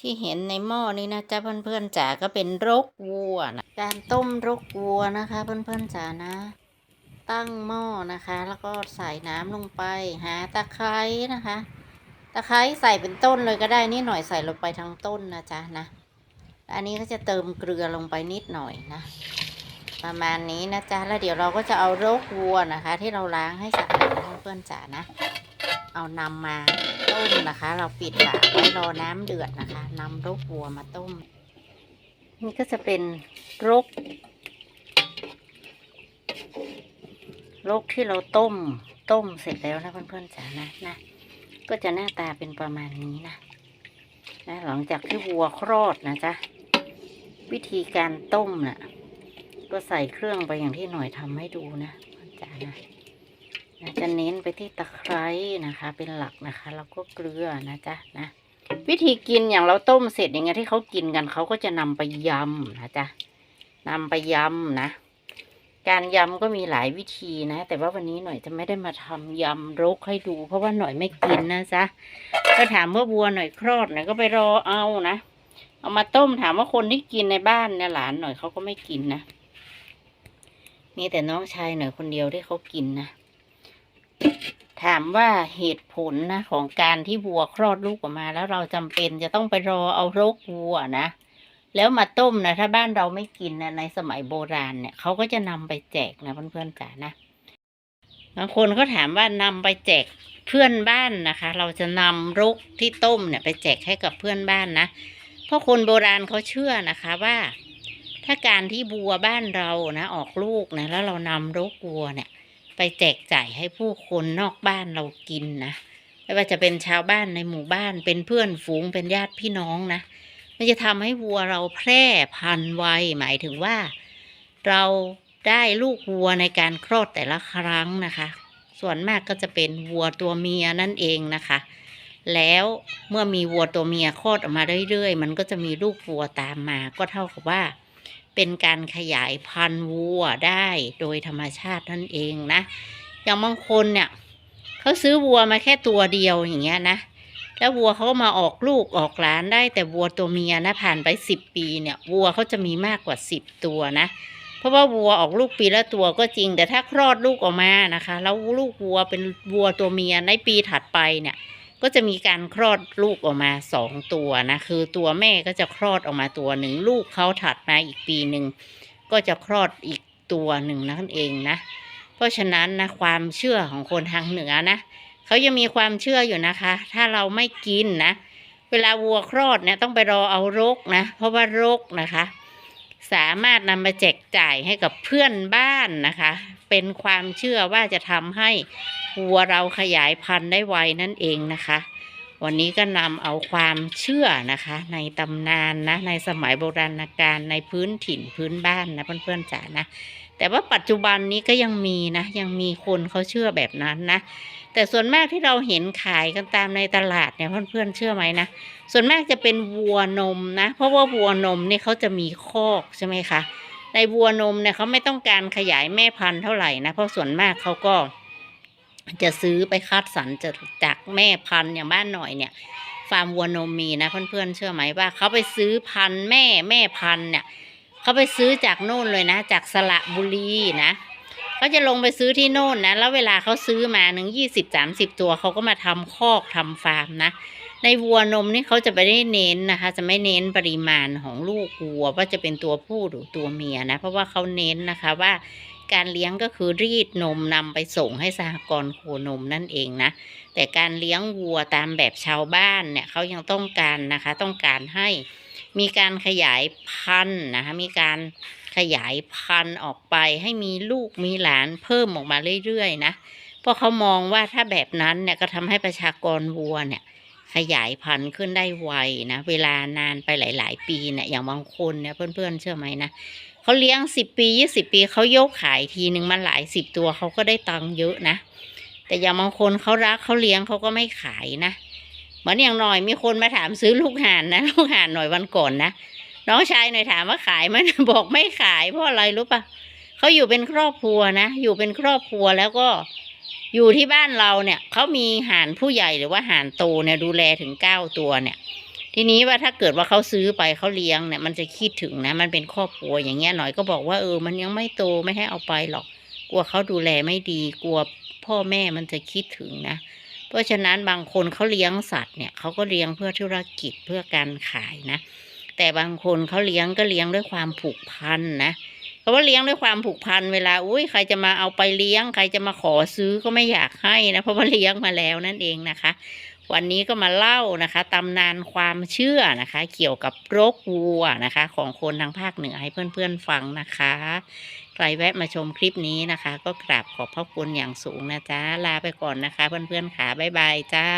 ที่เห็นในหม้อนี้นะจ๊ะเพื่อนๆจ๋าก็เป็นรกวัวนะการต้มรกวัวนะคะ เพื่อนๆจ๋านะ ตั้งหม้อนะคะ แล้วก็ใส่น้ำลงไป หาตะไคร้นะคะตะไคร้ใส่เป็นต้นเลยก็ได้นิดหน่อยใส่ลงไปทั้งต้นนะจ๊ะนะอันนี้ก็จะเติมเกลือลงไปนิดหน่อยนะ ประมาณนี้นะจ๊ะแล้วเดี๋ยวเราก็จะเอารกวัวนะคะ ที่เราล้างให้สะอาดนะเพื่อนๆจ๋านะ เอานำมาต้มนะคะ เราปิดฝาไว้รอน้ำเดือดนะคะนำรกวัวมาต้ม นี่ก็จะเป็นรกรกที่เราต้มต้มเสร็จแล้วนะเพื่อนๆจ๋านะนะก็จะหน้าตาเป็นประมาณนี้นะนะหลังจากที่วัวคลอดนะจ๊ะวิธีการต้มน่ะก็ใส่เครื่องไปอย่างที่หน่อยทำให้ดูนะเพื่อนจ๋านะ จะเน้นไปที่ตะไคร้นะคะ เป็นหลักนะคะ แล้วก็เกลือนะจ๊ะนะ วิธีกินอย่างเราต้มเสร็จอย่างเงี้ยที่เขากินกันเขาก็จะนำไปยำนะจ๊ะนำไปยำนะ การยำก็มีหลายวิธีนะ แต่ว่าวันนี้หน่อยจะไม่ได้มาทำยำรกให้ดู เพราะว่าหน่อยไม่กินนะจ๊ะก็ถามว่าวัวหน่อยคลอดหน่อยก็ไปรอเอานะเอามาต้มถามว่าคนที่กินในบ้านเนี่ยหลานหน่อยเขาก็ไม่กินนะมีแต่น้องชายหน่อยคนเดียวที่เขากินนะ ถามว่าเหตุผลนะของการที่วัวคลอดลูกออกมา แล้วเราจำเป็นจะต้องไปรอเอารกวัวนะ แล้วมาต้มนะถ้าบ้านเราไม่กินนะในสมัยโบราณเนี่ยเขาก็จะนำไปแจกนะเพื่อนๆจ๋านะบางคนเขาถามว่านำไปแจกเพื่อนบ้านนะคะ เราจะนำรกที่ต้มเนี่ยไปแจกให้กับเพื่อนบ้านนะเพราะคนโบราณเขาเชื่อนะคะว่า ถ้าการที่วัวบ้านเรานะ ออกลูกนะแล้วเรานำรกวัวเนี่ย ไปแจกจ่ายให้ผู้คนนอกบ้านเรากินนะไม่ว่าจะเป็นชาวบ้านในหมู่บ้านเป็นเพื่อนฝูงเป็นญาติพี่น้องนะมันจะทำให้วัวเราแพร่พันธุ์ไวหมายถึงว่า เราได้ลูกวัวในการคลอดแต่ละครั้งนะคะ ส่วนมากก็จะเป็นวัวตัวเมียนั่นเองนะคะ แล้วเมื่อมีวัวตัวเมียคลอดออกมาเรื่อยๆ มันก็จะมีลูกวัวตามมา ก็เท่ากับว่า เป็นการขยายพันธุ์วัวได้โดยธรรมชาตินั่นเองนะ อย่างบางคนเนี่ยเขาซื้อวัวมาแค่ตัวเดียวอย่างเงี้ยนะ แล้ววัวเขาก็มาออกลูกออกหลานได้แต่วัวตัวเมียนะผ่านไปสิบปีเนี่ยวัวเขาจะมีมากกว่าสิบตัวนะ เพราะว่าวัวออกลูกปีละตัวก็จริง แต่ถ้าคลอดลูกออกมานะคะ แล้วลูกวัวเป็นวัวตัวเมียในปีถัดไปเนี่ย ก็จะมีการคลอดลูกออกมาสองตัวนะ คือตัวแม่ก็จะคลอดออกมาตัวหนึ่งลูกเขาถัดมาอีกปีหนึ่งก็จะคลอดอีกตัวหนึ่งนั่นเองนะ เพราะฉะนั้นนะความเชื่อของคนทางเหนือนะเขายังมีความเชื่ออยู่นะคะ ถ้าเราไม่กินนะ เวลาวัวคลอดเนี่ยต้องไปรอเอารกนะ เพราะว่ารกนะคะ สามารถนำมาแจกจ่ายให้กับเพื่อนบ้านนะคะ เป็นความเชื่อว่าจะทำให้วัวเราขยายพันธุ์ได้ไวนั่นเองนะคะ วันนี้ก็นำเอาความเชื่อนะคะ ในตำนานนะในสมัยโบราณกาลในพื้นถิ่นพื้นบ้านนะเพื่อนๆจ๋านะแต่ว่าปัจจุบันนี้ก็ยังมีนะ ยังมีคนเขาเชื่อแบบนั้นนะ แต่ส่วนมากที่เราเห็นขายกันตามในตลาดเนี่ยเพื่อนๆเชื่อไหมนะ ส่วนมากจะเป็นวัวนมนะ เพราะว่าวัวนมเนี่ยเขาจะมีคอกใช่ไหมคะ ในวัวนมเนี่ยเขาไม่ต้องการขยายแม่พันธุ์เท่าไหร่นะเพราะส่วนมากเขาก็จะซื้อไปคัดสรรจากจากแม่พันธุ์อย่างบ้านหน่อยเนี่ยฟาร์มวัวนมมีนะเพื่อนๆเชื่อไหมว่าเขาไปซื้อพันธุ์แม่แม่พันธุ์เนี่ยเขาไปซื้อจากโน่นเลยนะ จากสระบุรีนะ เขาจะลงไปซื้อที่โน่นนะ แล้วเวลาเขาซื้อมาหนึ่งยี่สิบสามสิบตัวเขาก็มาทำคอกทำฟาร์มนะ ในวัวนมนี่เขาจะไม่ได้เน้นนะคะ จะไม่เน้นปริมาณของลูกวัวว่าจะเป็นตัวผู้หรือตัวเมียนะ เพราะว่าเขาเน้นนะคะว่าการเลี้ยงก็คือรีดนมนำไปส่งให้สหกรณ์โคนมนั่นเองนะ แต่การเลี้ยงวัวตามแบบชาวบ้านเนี่ยเขายังต้องการนะคะ ต้องการให้มีการขยายพันธุ์นะคะ มีการ ขยายพันธุ์ออกไปให้มีลูกมีหลานเพิ่มออกมาเรื่อยๆนะเพราะเขามองว่าถ้าแบบนั้นเนี่ยก็ทำให้ประชากรวัวเนี่ยขยายพันธุ์ขึ้นได้ไวนะเวลานานไปหลาย ๆ ปีเนี่ยอย่างบางคนเนี่ยเพื่อนๆเชื่อไหมนะเขาเลี้ยงสิบปียี่สิบปีเขายกขายทีหนึ่งมันหลายสิบตัวเขาก็ได้ตังค์เยอะนะ แต่อย่างบางคนเขารักเขาเลี้ยงเขาก็ไม่ขายนะเหมือนอย่างหน่อยมีคนมาถามซื้อลูกห่านนะลูกห่านหน่อยวันก่อนนะ น้องชายหน่อยถามว่าขายไหมบอกไม่ขายเพราะอะไรรู้ปะเขาอยู่เป็นครอบครัวนะอยู่เป็นครอบครัวแล้วก็อยู่ที่บ้านเราเนี่ยเขามีห่านผู้ใหญ่หรือว่าห่านโตเนี่ยดูแลถึงเก้าตัวเนี่ย ทีนี้ว่าถ้าเกิดว่าเขาซื้อไปเขาเลี้ยงเนี่ยมันจะคิดถึงนะมันเป็นครอบครัวอย่างเงี้ยหน่อยก็บอกว่าเออมันยังไม่โตไม่ให้เอาไปหรอก กลัวเขาดูแลไม่ดีกลัวพ่อแม่มันจะคิดถึงนะ เพราะฉะนั้นบางคนเขาเลี้ยงสัตว์เนี่ยเขาก็เลี้ยงเพื่อธุรกิจเพื่อการขายนะ แต่บางคนเขาเลี้ยงก็เลี้ยงด้วยความผูกพันนะเพราะว่าเลี้ยงด้วยความผูกพันเวลาอุ้ยใครจะมาเอาไปเลี้ยง ใครจะมาขอซื้อก็ไม่อยากให้นะเพราะว่าเลี้ยงมาแล้วนั่นเองนะคะ วันนี้ก็มาเล่านะคะตำนานความเชื่อนะคะ เกี่ยวกับรกวัวนะคะ ของคนทางภาคเหนือให้เพื่อนๆฟังนะคะใครแวะมาชมคลิปนี้นะคะ ก็กราบขอบพระคุณอย่างสูงนะจ๊ะลาไปก่อนนะคะ เพื่อนๆค่ะบ๊ายบายจ้า